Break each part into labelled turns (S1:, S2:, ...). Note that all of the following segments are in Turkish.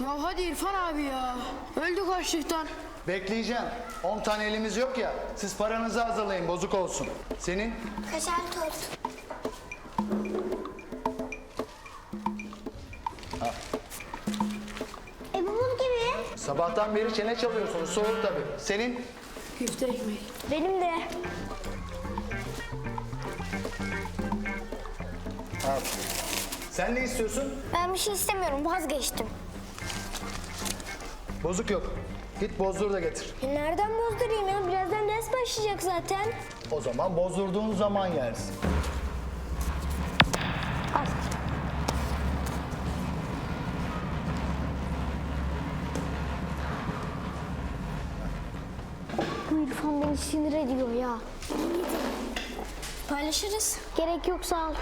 S1: Ya hadi İrfan abi ya. Öldük açlıktan.
S2: Bekleyeceğim. 10 tane elimiz yok ya. Siz paranızı hazırlayın bozuk olsun. Senin?
S3: Kaşar tost. E bu buz gibi.
S2: Sabahtan beri çene çalıyorsunuz. Soğuk tabii. Senin?
S1: Küfte ekmek.
S3: Benim de.
S2: Al. Sen ne istiyorsun?
S3: Ben bir şey istemiyorum vazgeçtim.
S2: Bozuk yok. Git bozdur da getir.
S3: E nereden bozdurayım ya? Birazdan ders başlayacak zaten.
S2: O zaman bozdurduğun zaman yersin.
S3: Al. Bu İrfan beni sinir ediyor ya. Paylaşırız. Gerek yok sağ ol.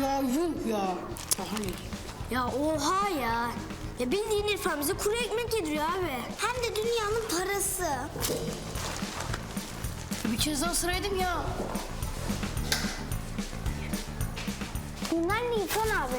S1: Ya yuh ya. Aha ne?
S3: Ya oha ya. Ya bildiğin İrfan bize kuru ekmek yediriyor abi. Hem de dünyanın parası.
S1: Bir kez daha sıraydım ya.
S3: Bunlar ne İrfan abi?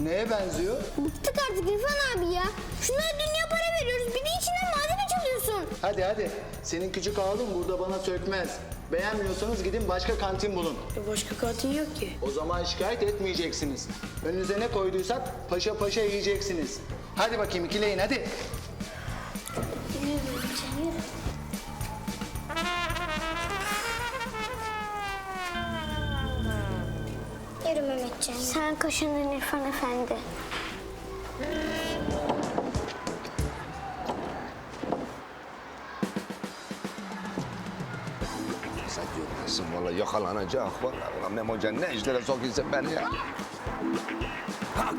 S2: Neye benziyor?
S3: Bıktık artık İrfan abi ya. Şunlara dünya para veriyoruz. Bir de içinden malzeme çalıyorsun.
S2: Hadi hadi. Senin küçük oğlun burada bana sökmez. Beğenmiyorsanız gidin başka kantin bulun.
S1: Ya başka kantin yok ki.
S2: O zaman şikayet etmeyeceksiniz. Önünüze ne koyduysak paşa paşa yiyeceksiniz. Hadi bakayım ikileyin hadi.
S3: Yürü Mehmetcan. Sen kaşındın İrfan Efendi.
S4: Görmesin valla yakalanacak. Valla ulan Memo Hoca ne işlere sokuyorsun beni ya. Hak.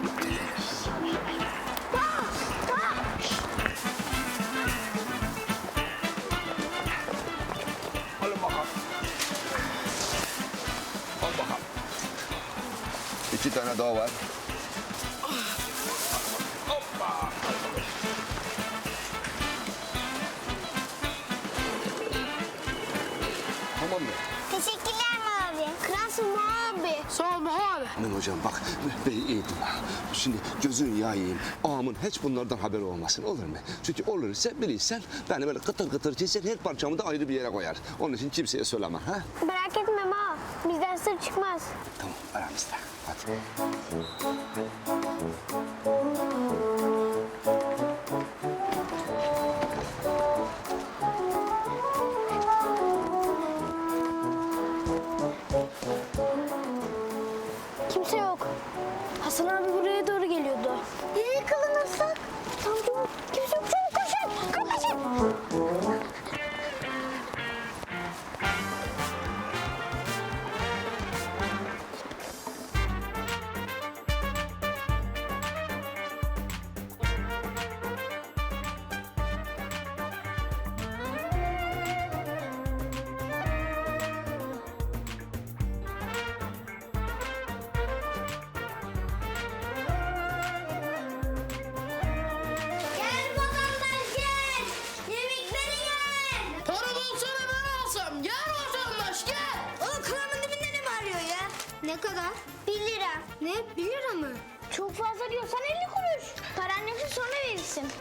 S4: İki tane daha var. Tamam mı?
S3: Teşekkürler abi. Kralsın abi.
S1: Sağ ol abi.
S4: Aman hocam bak bey iyi dur. Şimdi gözün yayayım. Ağamın hiç bunlardan haberi olmasın olur mu? Çünkü olursa bilirsen beni böyle kıtır kıtır keser her parçamı da ayrı bir yere koyar. Onun için kimseye söylemem ha?
S3: Merak etme ma. Bizden sır çıkmaz.
S4: Tamam aramızda. Hadi.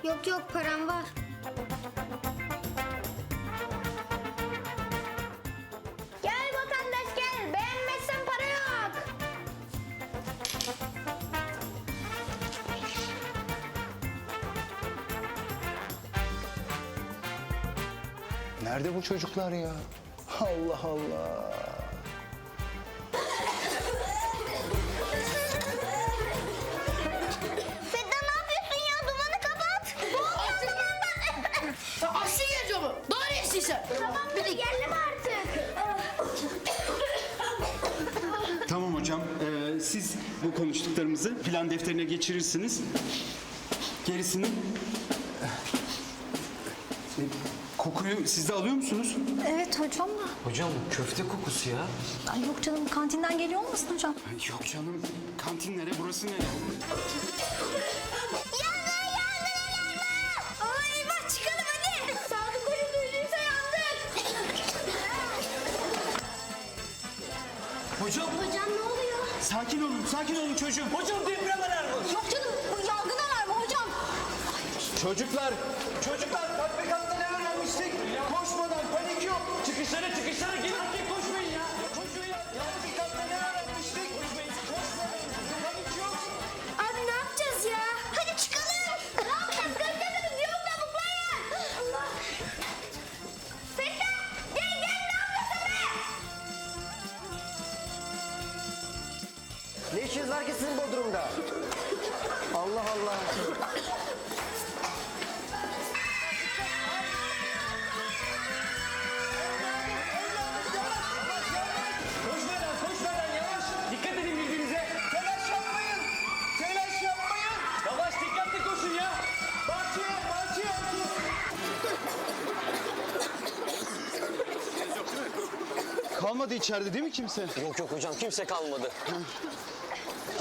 S3: Yok yok param var. Gel vatandaş gel. Para yok.
S2: Nerede bu çocuklar ya? Allah Allah.
S5: plan defterine geçirirsiniz. Gerisini e, Kokuyu siz de alıyor musunuz?
S6: Evet hocam da.
S7: Hocam köfte kokusu ya.
S6: Ay yok canım kantinden geliyor olmasın hocam?
S5: Yok canım. Kantin nere? Burası nere?
S7: Hocam.
S3: Hocam ne oluyor?
S5: Sakin olun, sakin olun çocuğum.
S7: Hocam deprem alarmı.
S6: Yok canım bu yangın alarmı hocam.
S2: Çocuklar, çocuklar tatbikatta ne öğrenmiştik? Koşmadan panik yok.
S7: Çıkışlara çıkışlara gelin.
S5: İçeride değil mi kimse?
S7: Yok yok hocam kimse kalmadı.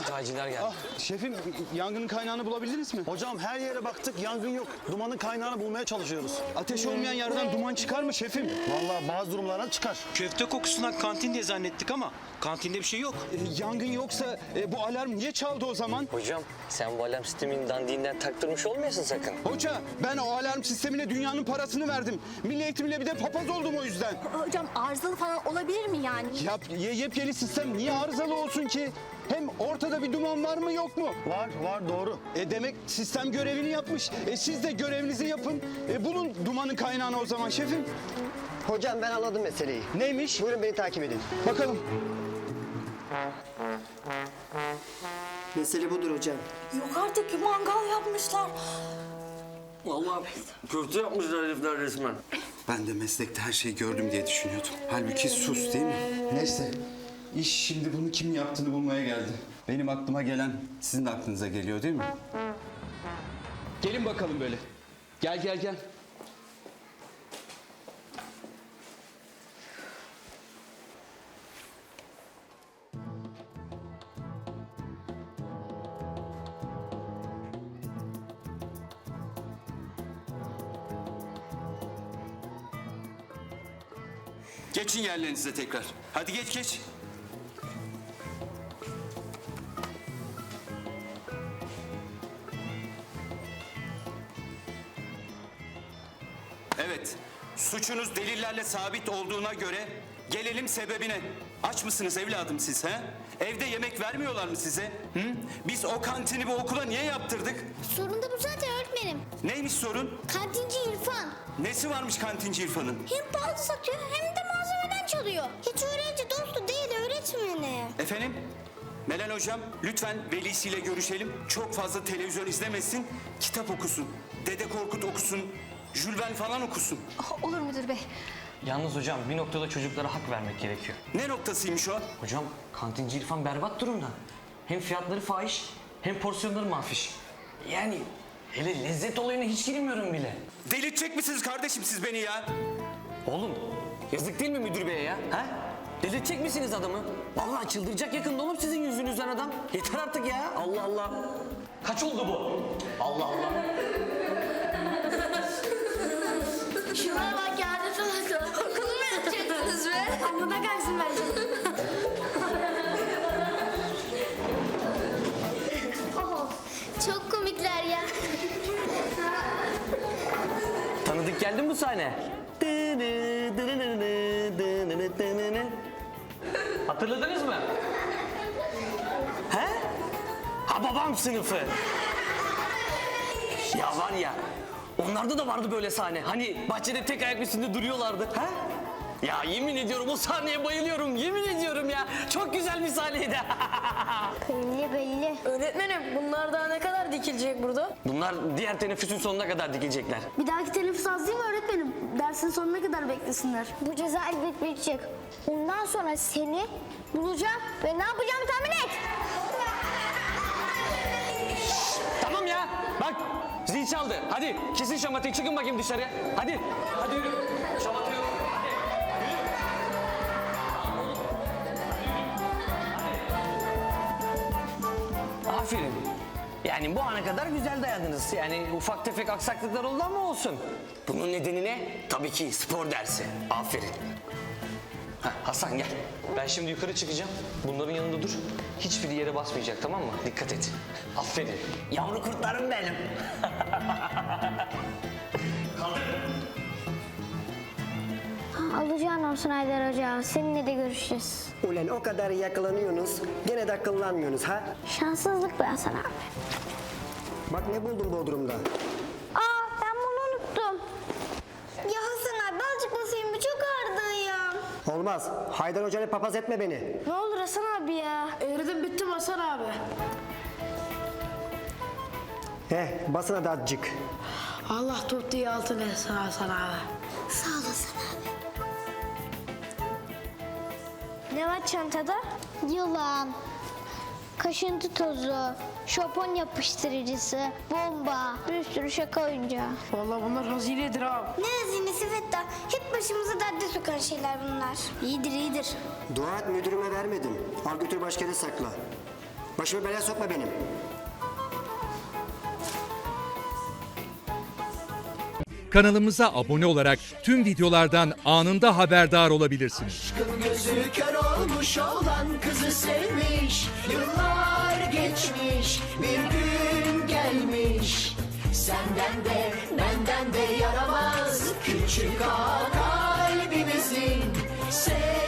S7: Tacirler geldi.
S5: Şefim, yangının kaynağını bulabildiniz mi?
S8: Hocam her yere baktık yangın yok. Dumanın kaynağını bulmaya çalışıyoruz.
S5: Ateş olmayan yerden duman çıkar mı şefim?
S8: Vallahi bazı durumlarda çıkar.
S5: Köfte kokusundan kantin diye zannettik ama kantinde bir şey yok. yangın yoksa e, bu alarm niye çaldı o zaman?
S7: Hocam sen bu alarm sisteminin dandiğinden taktırmış olmayasın sakın.
S5: Hoca ben o alarm sistemine dünyanın parasını verdim. Milli eğitimle bir de papaz oldum o yüzden.
S6: Hocam arızalı falan olabilir mi yani?
S5: Yap, ye, yepyeni sistem niye arızalı olsun ki? Hem ortada bir duman var mı yok mu?
S8: Var var doğru.
S5: E demek sistem görevini yapmış. E siz de görevinizi yapın. E bulun dumanın kaynağını o zaman şefim.
S9: Hocam ben anladım meseleyi.
S5: Neymiş?
S9: Buyurun beni takip edin.
S5: Bakalım.
S9: Mesele budur hocam.
S6: Yok artık mangal yapmışlar.
S7: Vallahi köfte yapmışlar herifler resmen.
S5: Ben de meslekte her şeyi gördüm diye düşünüyordum. Halbuki sus değil mi? Neyse. İş şimdi bunu kim yaptığını bulmaya geldi. Benim aklıma gelen sizin de aklınıza geliyor değil mi? Gelin bakalım böyle. Gel gel gel. Geçin yerlerinize tekrar. Hadi geç geç.
S10: Evet, suçunuz delillerle sabit olduğuna göre gelelim sebebine. Aç mısınız evladım siz he? Evde yemek vermiyorlar mı size? Hı? Biz o kantini bu okula niye yaptırdık?
S3: Sorun da bu zaten öğretmenim.
S10: Neymiş sorun?
S3: Kantinci İrfan.
S10: Nesi varmış kantinci İrfan'ın?
S3: Hem pahalı satıyor hem de malzemeden çalıyor. Hiç öğrenci dostu değil öğretmeni.
S10: Efendim? Meral hocam lütfen velisiyle görüşelim. Çok fazla televizyon izlemesin, kitap okusun. Dede Korkut okusun, Verne falan okusun.
S6: Olur müdür bey?
S7: Yalnız hocam bir noktada çocuklara hak vermek gerekiyor.
S10: Ne noktasıymış o?
S7: Hocam kantinci İrfan berbat durumda. Hem fiyatları fahiş hem porsiyonları mafiş. Yani hele lezzet olayına hiç girmiyorum bile.
S10: Delirtecek misiniz kardeşim siz beni ya?
S7: Oğlum yazık değil mi müdür beye ya? Ha? Delirtecek misiniz adamı? Vallahi çıldıracak yakında oğlum sizin yüzünüzden adam. Yeter artık ya. Allah Allah. Kaç oldu bu? Allah Allah.
S3: Da kaçsın bence. Oho, çok komikler ya.
S7: Tanıdık geldi mi bu sahne? Hatırladınız mı? He? Ha babam sınıfı. Ya var ya, onlarda da vardı böyle sahne. Hani bahçede tek ayak üstünde duruyorlardı. Ha? Ya yemin ediyorum o sahneye bayılıyorum. Yemin ediyorum ya. Çok güzel bir sahneydi.
S3: Belli belli.
S1: Öğretmenim bunlar daha ne kadar dikilecek burada?
S7: Bunlar diğer teneffüsün sonuna kadar dikilecekler.
S3: Bir dahaki teneffüs az değil mi öğretmenim? Dersin sonuna kadar beklesinler. Bu ceza elbet bitecek. Bundan sonra seni bulacağım ve ne yapacağımı tahmin et.
S7: Tamam ya. Bak zil çaldı. Hadi kesin şamatayı çıkın bakayım dışarıya. Hadi. Hadi yürü. Aferin. Yani bu ana kadar güzel dayandınız. Yani ufak tefek aksaklıklar oldu ama olsun. Bunun nedeni ne? Tabii ki spor dersi. Aferin. Heh, Hasan gel. Ben şimdi yukarı çıkacağım. Bunların yanında dur. Hiçbir yere basmayacak tamam mı? Dikkat et. Aferin. Yavru kurtlarım benim.
S3: Alacağın olsun Haydar Hoca. Seninle de görüşeceğiz.
S9: Ulan o kadar yakalanıyorsunuz. Gene de akıllanmıyorsunuz ha?
S3: Şanssızlık be Hasan abi.
S9: Bak ne buldum Bodrum'da.
S3: Aa ben bunu unuttum. Ya Hasan abi azıcık basayım bu çok ağrıdı ya.
S9: Olmaz. Haydar Hoca'yla papaz etme beni.
S3: Ne olur Hasan abi ya.
S1: Eridim bittim Hasan abi.
S9: Heh basın hadi azıcık.
S1: Allah tuttuğu altın etsin Hasan abi.
S3: Sağ ol Ne var çantada? Yılan, kaşıntı tozu, şopon yapıştırıcısı, bomba, bir sürü şaka oyuncağı.
S1: Vallahi bunlar hazinedir abi.
S3: Ne hazinesi Fettah? Hep başımıza derde sokan şeyler bunlar. İyidir iyidir.
S9: Dua et müdürüme vermedim. Al götür başka yere sakla. Başımı belaya sokma benim.
S11: Kanalımıza abone olarak tüm videolardan anında haberdar olabilirsiniz.
S12: Olmuş olan kızı sevmiş. Yıllar geçmiş bir gün gelmiş. Senden de benden de yaramaz. Küçük ağa kalbimizin. Sev